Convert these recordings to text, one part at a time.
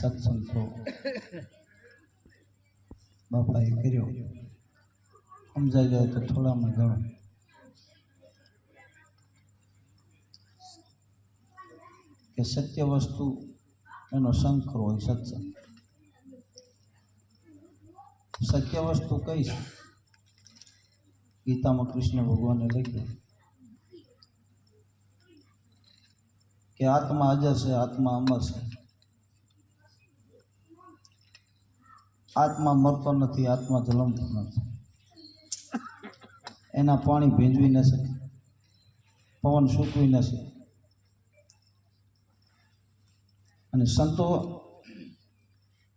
સત્સંગ. બાપાએ કર્યો. સમજાઈ જાય તો થોડામાં ઘણું. કે સત્ય વસ્તુ એનો શંકર હોય સત્સંગ. સત્ય વસ્તુ કઈ છે ગીતામાં કૃષ્ણ ભગવાને લખ્યું. કે આત્મા અજર છે, આત્મા અમર છે. આત્મા મરતો નથી, આત્મા જલમતો નથી. એના પાણી ભીંજવી ન શકે, પવન સૂકવી ન શકે. અને સંતો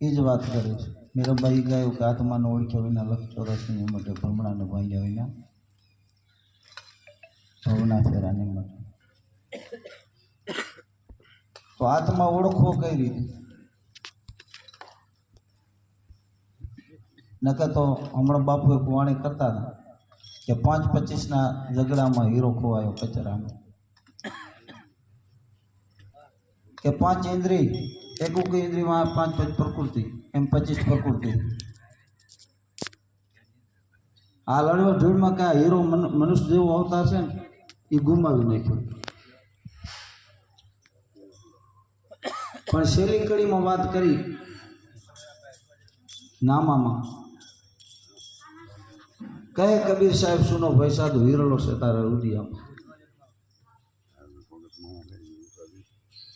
એ જ વાત કરે છે. મીરાબાઈ ગાયું કે આત્માનો ઓળખ્યા વિના લક્ષ ચોરસની માટે ભ્રમણાને ભાંગ્યા વિના. ભવના ફેરાની માટે તો આત્મા ઓળખવો કઈ રીતે? નકર તો હમણાં બાપુ એક વાણી કરતા હતા કે પાંચ પચીસના ઝઘડામાં હીરો ખોવાયો કચરામાં. કે પાંચ ઇન્દ્રિય, એક ઉક ઇન્દ્રિયમાં પાંચ પાંચ પ્રકૃતિ, એમ પચીસ પ્રકૃતિ. આ લડવા ધૂળમાં કયા હીરો મન- મનુષ્ય જેવો આવતા છે ને, એ ગુમાવી નાખ્યો. પણ શેલી કડીમાં વાત કરી, નામામાં કહે કબીર સાહેબ, સુનો ભાઈ સાધુ હિરલો છે તારા રુદિયામાં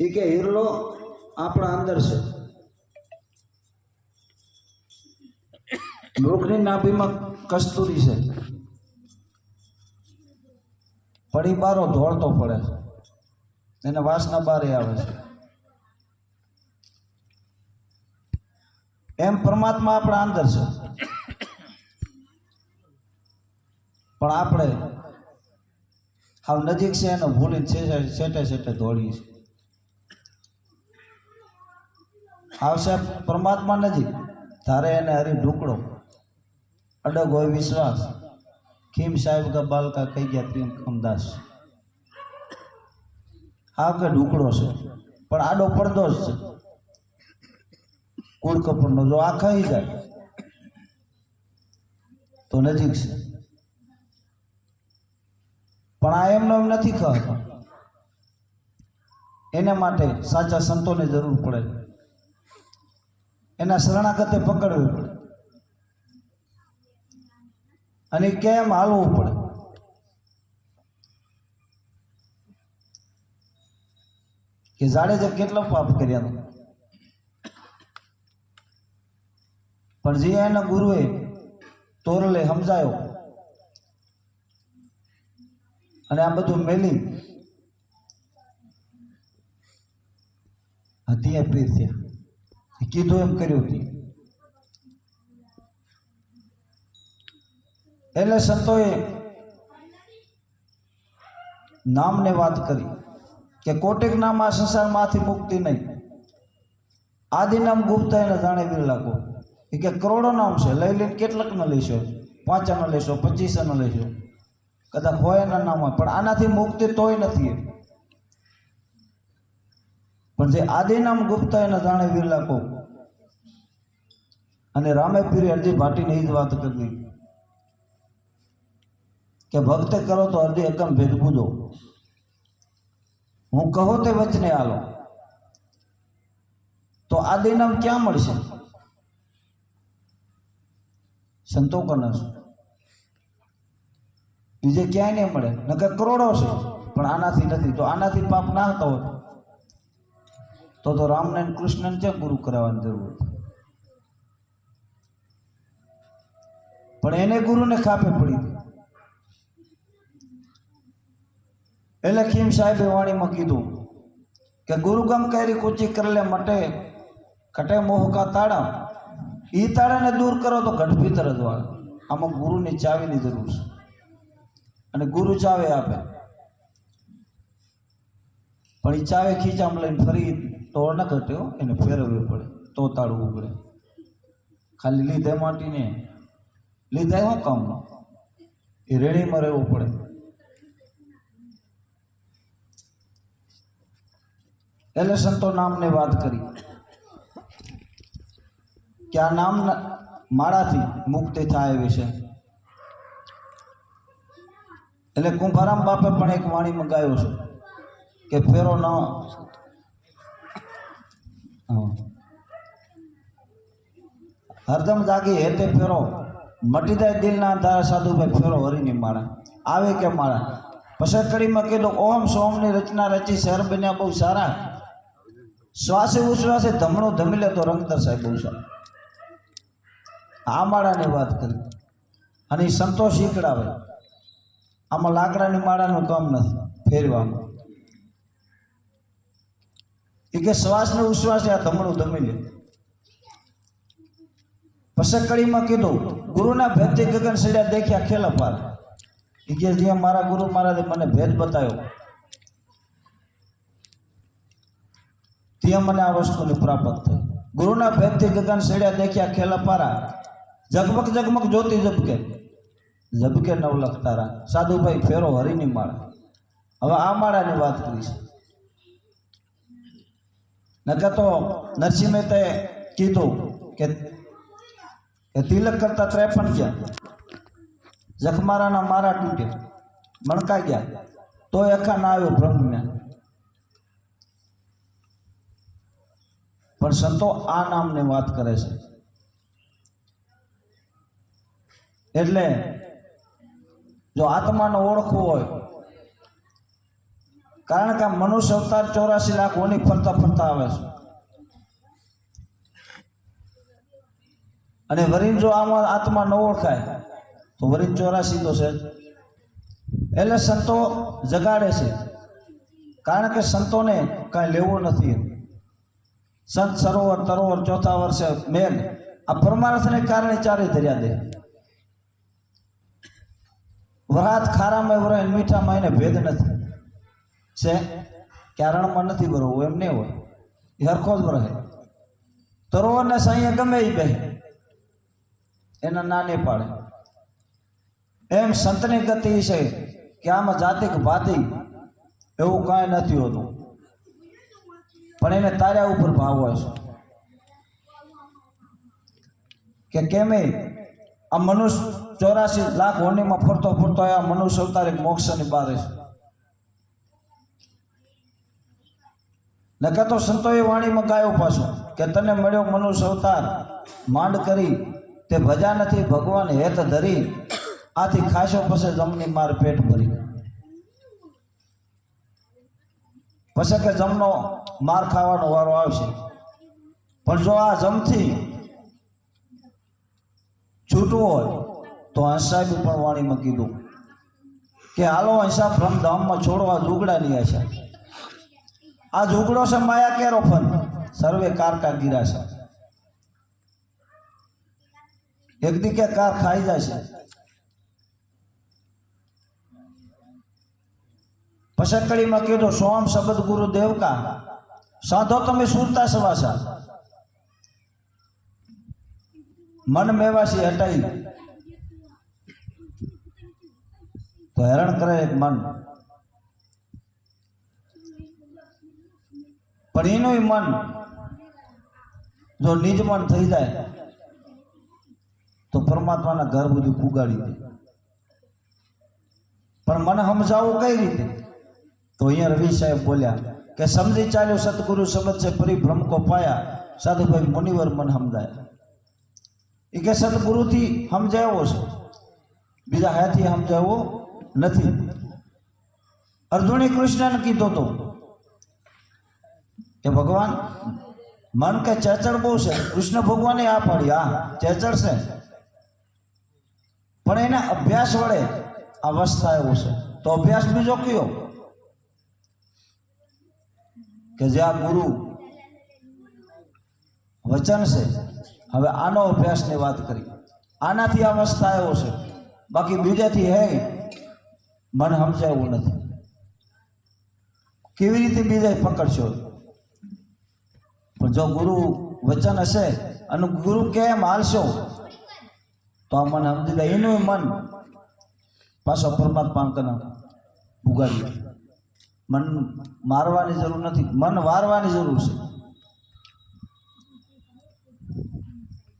એ કે હિરલો આપણા અંદર છે. મૃગની નાભીમાં કસ્તુરી છે. પડી બારો ધોળતો પડે છે. એને વાસના બારે આવે છે. એમ પરમાત્મા આપણા અંદર છે. પણ આપણે હાવ નજીક છે એને ભૂલીને છેટે છેટે દોડીએ છીએ. આવશે પરમાત્મા નજીક. ધારે એને હરી ઢુકડો. અડગ હોય વિશ્વાસ. ખીમ સાહેબ કે બાલકા કહી ગયા પ્રેમ કમદાસ. હાવ કે ઢુકડો છે. પણ આડો પડદો જ છે. કુળ કપડનો જો આ ખાઈ જાય, તો નજીક છે. પણ આ એમનો એમ નથી ખાતો એના માટે સાચા સંતોની જરૂર પડે. એના શરણાગતે પકડવી પડે. અને કેમ હાલવું પડે? કે જાડેજા કેટલો પાપ કર્યા પણ જે એના ગુરુએ તોરલે સમજાયો અને આ બધું મેલી હતી પીર ત્યાં કીધું એમ કર્યું હતું. એટલે સંતોએ નામને વાત કરી કે કોટેક નામ આ સંસારમાંથી મુક્તિ નહીં. આદિ નામ ગુપ્ત એને જાણે લાગો. કે કરોડો નામ છે. લઈ લઈને કેટલાક ન લેશો? ન લેશો? પચીસનો લેશો? કદાચ હોય એના નામ હોય, પણ આનાથી મુક્તિ તોય નથી પણ જે આદિનામ ગુપ્તા એને જાણે વિરલાકો. અને રામે પીરી અરજી ભાટીને એ જ વાત કરી. કે ભક્તે કરો તો અરજી એકમ ભેદ પૂજો હું કહો તે વચને આલો. તો આદિનામ ક્યાં મળશે? સંતો કનસ બીજે ક્યાંય નહીં મળે? નકર કરોડો છે. પણ આનાથી નથી. તો આનાથી પાપ ના હતો તો? તો રામને કૃષ્ણને ક્યાં ગુરુ કરાવવાની જરૂર પણ એને ગુરુને ખાપે પડી એટલે ખીમ સાહેબે વાણીમાં કીધું કે ગુરુગમ કરી કુચી કરલે મટે કટે મોહકા તાળા ઈ તાળાને દૂર કરો તો ઘટ ભીતર જ વાળા. આમાં ગુરુની ચાવીની જરૂર છે. અને ગુરુ ચાવે આપે. પણ એ ચાવે ખીચામ લઈને ફરી તોડ ન ઘટ્યો એને ફેરવવી પડે, તો તાળું ઉગડે. ખાલી લીધે માટીને. લીધે શું કામનો એ રેડીમાં રહેવું પડે. એટલે સંતો નામની વાત કરી. કે આ નામ માળાથી મુક્તિ થાય એવી છે. એટલે કુંભારામ બાપે પણ એક વાણી મંગાવ્યો છે કે ફેરો ન હરદમ જાગી હેતે ફેરો મટી જાય દિલના તારા સાધુભાઈ ફેરો હરીની માળા. આવે કે માળા? પછી કડીમાં કીધું, ઓમ સોમની રચના રચી શહેર બન્યા બહુ સારા. શ્વાસે ઉશ્વાસે ધમણો ધમીલે તો રંગતર સાહેબ બહુ સારા. આ માળાની વાત કરી. અને સંતોષ શીખડાવે આમાં લાકડાની માળાનું કામ નથી ફેરવામાં એ કે શ્વાસ ને ઉશ્વાસે આ ધમણું ધમી લે પસકડીમાં કીધું, ગુરુના ભેદથી ગગન સડ્યા દેખ્યા ખેલા પાર. એ કે, જ્યાં મારા ગુરુ મહારાજે મને ભેદ બતાવ્યો. ત્યાં મને આ વસ્તુની પ્રાપ્ત થઈ. ગુરુના ભેદથી ગગન સડ્યા દેખ્યા ખેલા પારા. જગમગ જગમગ જ્યોતિ ઝબકે. ઝબકે નવલખ તારા. સાધુભાઈ ફેરો હરીની માળા. હવે આ માળાની વાત કરી છે નકર તો નરસિંહ મહેતાએ કીધું કે તિલક કરતા ત્રેપન ગયા. જખમારાના મારા તૂટે. મણકાઈ ગયા. તો એકા ના આવ્યો બ્રહ્મને. પણ સંતો આ નામની વાત કરે છે. એટલે જો આત્માને ઓળખવું હોય, કારણ કે મનુષ્ય અવતાર ચોરાસી લાખ ઓની ફરતા ફરતા આવે છે. અને વરીન જો આમાં આત્મા ન ઓળખાય, તો વરીન ચોરાસી તો છે. એટલે સંતો જગાડે છે. કારણ કે સંતોને કાંઈ લેવું નથી. સંત સરોવર તરોવર ચોથા વર્ષે મેઘ આ પરમાર્થને કારણે ચારે ધર્યા દે. વરાત ખારામાં વરાય મીઠામાં એને ભેદ નથી. છે? ક્યારણમાં નથી બરોબર એમ નહીં હોય. એ હરખો જ રહે તરોવરને સાંઈએ ગમે એ બે એના નાને પાડે. એમ સંતની ગતિ છે કે આમાં જાતિક ભાતિ એવું કાંઈ નથી હોતું. પણ એને તાર્યા ઉપર ભાવ હોય છે. કે કેમે આ મનુષ્ય ચોરાસી લાખ હોનીમાં ફરતો ફરતો આ મનુષ્ય અવતાર એક મોક્ષની બારે છે નકર તો સંતોએ વાણીમાં ગાયો પાછું કે તને મળ્યો મનુષ્ય અવતાર. માંડ કરી તે ભજા નથી, ભગવાન હેત ધરી. આથી ખાશો પછી જમની માર પેટ ભરી. પછી કે જમનો માર ખાવાનો વારો આવશે. પણ જો આ જમથી છૂટવું હોય તો હંસાબી પણ વાણીમાં કીધું કે હાલો હંસા ભ્રમધામમાં છોડવા જુગડાની છે. આ ઝુગડો છે માયા કેરો ફન સર્વે કારકા ગીરા છે. એક દી કે કાર ખાઈ જશે પસકડીમાં કીધું, સોમ શબ્દ ગુરુ દેવકા સાધો તમે સુરતા સવાસા મન મેવાસી હટાઈ તો હેરાન કરે એક મન પણ એનું મન જો નિજ મન થઈ જાય તો પરમાત્માના ઘર બધું ફુગાડી દે પણ મને સમજાવવું કઈ રીતે તો અહીંયા રવિ સાહેબ બોલ્યા કે સમજી ચાલ્યો સતગુરુ શબ્દ છે પરિભ્રમ કો પાયા સાધુભાઈ મુનિવર મન સમજાય એ કે સદગુરુથી સમજાયો છે બીજા હાથી સમજાવો નથી. અર્જુને કૃષ્ણને કીધો તો કે ભગવાન, મન કે ચેચડ બહુ છે. કૃષ્ણ ભગવાને આ પાડી, હા, ચેચડ છે. પણ એના અભ્યાસ વડે અવસ્થા એવું છે. તો અભ્યાસ બીજો કયો? કે જે આ ગુરુ વચન છે. હવે આનો અભ્યાસની વાત કરી. આનાથી આ અવસ્થા એવો છે. બાકી બીજાથી હે મને સમજાયું નથી. કેવી રીતે બીજા પકડશો? પણ જો ગુરુ વચન હશે અને ગુરુ કેમ હાલશો? તો આ મને સમજી લે, એનું મન પાછો પરમાત્મા કને ઉગાડ્યું મન મારવાની જરૂર નથી, મન વારવાની જરૂર છે.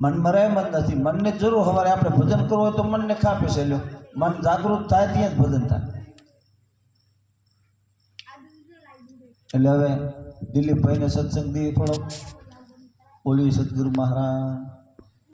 મનમાં મરાય મત નથી, મનને જરૂર સવારે આપણે ભજન કરવું હોય તો મનને ખાપે છે, લ્યો. મન જાગૃત થાય ત્યાં જ ભજન થાય. એટલે હવે દિલીપભાઈને સત્સંગ દી થોડો બોલી સદગુરુ મહારાજ.